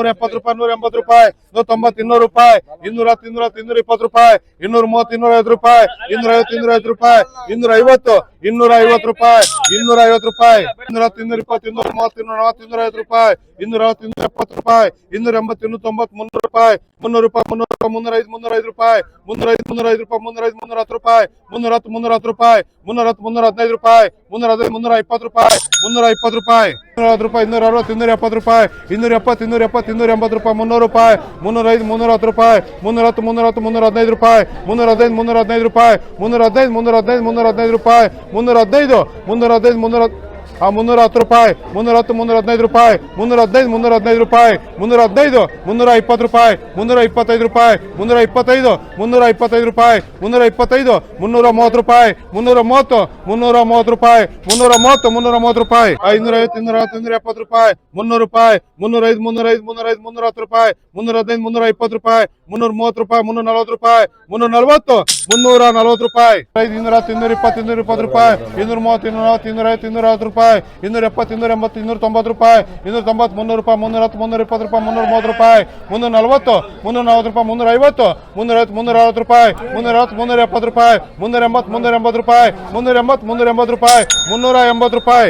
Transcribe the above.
ನೂರ ಎಪ್ಪತ್ತು ರೂಪಾಯಿ ನೂರ ಎಂಬತ್ತು ರೂಪಾಯಿ ನೂರ ತೊಂಬತ್ತು, ಇನ್ನೂರು ರೂಪಾಯಿ, ಇನ್ನೂರ ಹತ್ತು ಇನ್ನೂರ ಹತ್ತು ಇನ್ನೂರ ಇಪ್ಪತ್ತು ರೂಪಾಯಿ, ಇನ್ನೂರ ಮೂವತ್ತು, ಇನ್ನೂರ ಐವತ್ತು ರೂಪಾಯಿ, ಇನ್ನೂರ ಐವತ್ತು ಇನ್ನೂರ ಐವತ್ತು ರೂಪಾಯಿ, ಇನ್ನೂರ ಐವತ್ತು ಇನ್ನೂರ ಐವತ್ತು ರೂಪಾಯಿ ಇನ್ನೂರ ಐವತ್ತು ರೂಪಾಯಿ ಇನ್ನೂರ ಹತ್ತು ಇನ್ನೂರ ಇಪ್ಪತ್ತು ಇನ್ನೂರ ಮೂವತ್ತು ಇನ್ನೂರ ನಲವತ್ತು ಇನ್ನೂರ ಐವತ್ತು ರೂಪಾಯಿ ಇನ್ನೂರ ಹತ್ತು ಇನ್ನೂರ ಎಪ್ಪತ್ತು ರೂಪಾಯಿ ಇನ್ನೂರ ಎಂಬತ್ತು ಇನ್ನೂರ ತೊಂಬತ್ತು ಮುನ್ನೂರು ರೂಪಾಯಿ ಮುನ್ನೂರು ರೂಪಾಯಿ ಮುನ್ನೂರು ರೂಪಾಯಿ ಮುನ್ನೂರ ಐದು ಮುನ್ನೂರ ಐದು ರೂಪಾಯಿ ಮುನ್ನೂರ ಐದು ಮುನ್ನೂರ ಐದು ರೂಪಾಯಿ ಮುನ್ನೂರ ಐದು ಮುನ್ನೂರ ಹತ್ತು ರೂಪಾಯಿ ಮುನ್ನೂರ ಹತ್ತು ಮುನ್ನೂರ ಹತ್ತು ರೂಪಾಯಿ ಮುನ್ನೂರ ಹತ್ತು ಮುನ್ನೂರ ಹದಿನೈದು ರೂಪಾಯಿ ಮುನ್ನೂರ ಹದಿನೈದು ಮುನ್ನೂರ ಇಪ್ಪತ್ತು ರೂಪಾಯಿ ಮುನ್ನೂರ ಇಪ್ಪತ್ತು ರೂಪಾಯಿ ಇನ್ನೂರ ಹತ್ತು ರೂಪಾಯಿ ಇನ್ನೂರ ಅರವತ್ತು ಇನ್ನೂರ ಎಪ್ಪತ್ತು ರೂಪಾಯಿ ಇನ್ನೂರ ಎಪ್ಪತ್ತು ಇನ್ನೂರ ಎಪ್ಪತ್ತು ಇನ್ನೂರ ಎಂಬತ್ತು ರೂಪಾಯಿ, ಮುನ್ನೂರು ರೂಪಾಯಿ ಮುನ್ನೂರ ಐದು ಮುನ್ನೂರ ಹತ್ತು ರೂಪಾಯಿ ಮುನ್ನೂರ ಹತ್ತು ಮುನ್ನೂರ ಹತ್ತು ಮುನ್ನೂರ ಹದಿನೈದು ರೂಪಾಯಿ ಮುನ್ನೂರ ಹದಿನೈದು ಮುನ್ನೂರ ಹದಿನೈದು ರೂಪಾಯಿ ಮುನ್ನೂರ ಹದಿನೈದು ಮುನ್ನೂರ ಹದಿನೈದು ಮುನ್ನೂರ ಹದಿನೈದು ರೂಪಾಯಿ ಮುನ್ನೂರ ಹದಿನೈದು ಮುನ್ನೂರ ಹದಿನೈದು ಮುನ್ನೂರ ಆ ಮುನ್ನೂರ ಹತ್ತು ರೂಪಾಯಿ ಮುನ್ನೂರ ಹತ್ತು ಮುನ್ನೂರ ಹದಿನೈದು ರೂಪಾಯಿ ಮುನ್ನೂರ ಹದಿನೈದು ಮುನ್ನೂರ ಹದಿನೈದು ರೂಪಾಯಿ ಮುನ್ನೂರ ಹದಿನೈದು ಮುನ್ನೂರ ಇಪ್ಪತ್ತು ರೂಪಾಯಿ ಮುನ್ನೂರ ಇಪ್ಪತ್ತೈದು ರೂಪಾಯಿ ಮುನ್ನೂರ ಇಪ್ಪತ್ತೈದು ಮುನ್ನೂರ ಇಪ್ಪತ್ತೈದು ರೂಪಾಯಿ ಮುನ್ನೂರ ಇಪ್ಪತ್ತೈದು ಮುನ್ನೂರ ಮೂವತ್ತು ರೂಪಾಯಿ ಮುನ್ನೂರ ಮೂವತ್ತು ಮುನ್ನೂರ ಮೂವತ್ತು ರೂಪಾಯಿ ಮುನ್ನೂರ ಮೂವತ್ತು ಮುನ್ನೂರ ಮೂವತ್ತು ರೂಪಾಯಿ ಐನೂರ ಐವತ್ತು ಇನ್ನೂರ ಐವತ್ತು ಇನ್ನೂರ ಎಪ್ಪತ್ತು ರೂಪಾಯಿ, ಮುನ್ನೂರು ರೂಪಾಯಿ ಮುನ್ನೂರ ಐದು ಮುನ್ನೂರ ಐದು ಮುನ್ನೂರ ಐದು ಮುನ್ನೂರ ಹತ್ತು ರೂಪಾಯಿ ಮುನ್ನೂರ ಹದಿನೈದು ಮುನ್ನೂರ ಇಪ್ಪತ್ತು ರೂಪಾಯಿ ಮುನ್ನೂರ ಮೂವತ್ತು ರೂಪಾಯಿ ಮುನ್ನೂರ ನಲವತ್ತು ರೂಪಾಯಿ ಮುನ್ನೂರ ನಲವತ್ತು ಮುನ್ನೂರ ನಲವತ್ತು ರೂಪಾಯಿ, ಐದು ಇನ್ನೂರ ಹತ್ತು ಇನ್ನೂರ ಇಪ್ಪತ್ತು ಇನ್ನೂರ ಇಪ್ಪತ್ತು ರೂಪಾಯಿ ಇನ್ನೂರ ಮೂವತ್ತು ಇನ್ನೂರ ನಲವತ್ತು ಇನ್ನೂರ ಐವತ್ತು ಇನ್ನೂರ ಐವತ್ತು ರೂಪಾಯಿ ಇನ್ನೂರ ಎಪ್ಪತ್ತು, ಇನ್ನೂರ ಎಂಬತ್ತು, ಇನ್ನೂರ ತೊಂಬತ್ತು ರೂಪಾಯಿ, ಇನ್ನೂರ ತೊಂಬತ್ತು, ಮುನ್ನೂರು ರೂಪಾಯಿ, ಮುನ್ನೂರ ಹತ್ತು, ಮುನ್ನೂರ ಇಪ್ಪತ್ತು ರೂಪಾಯಿ, ಮುನ್ನೂರ ಮೂವತ್ತು ರೂಪಾಯಿ, ಮುನ್ನೂರ ನಲವತ್ತು ಮುನ್ನೂರ ನಲವತ್ತು ರೂಪಾಯಿ, ಮುನ್ನೂರ ಐವತ್ತು ಮುನ್ನೂರ ಐವತ್ತು, ಮುನ್ನೂರ ಅರವತ್ತು ರೂಪಾಯಿ, ಮುನ್ನೂರ ಹತ್ತು ಮುನ್ನೂರ ಎಪ್ಪತ್ತು ರೂಪಾಯಿ, ಮುನ್ನೂರ ಎಂಬತ್ತು ಮುನ್ನೂರ ಎಂಬತ್ತು ರೂಪಾಯಿ, ಮುನ್ನೂರ ಎಂಬತ್ತು ಮುನ್ನೂರ ಎಂಬತ್ತು ರೂಪಾಯಿ, ಮುನ್ನೂರ ಎಂಬತ್ತು ರೂಪಾಯಿ.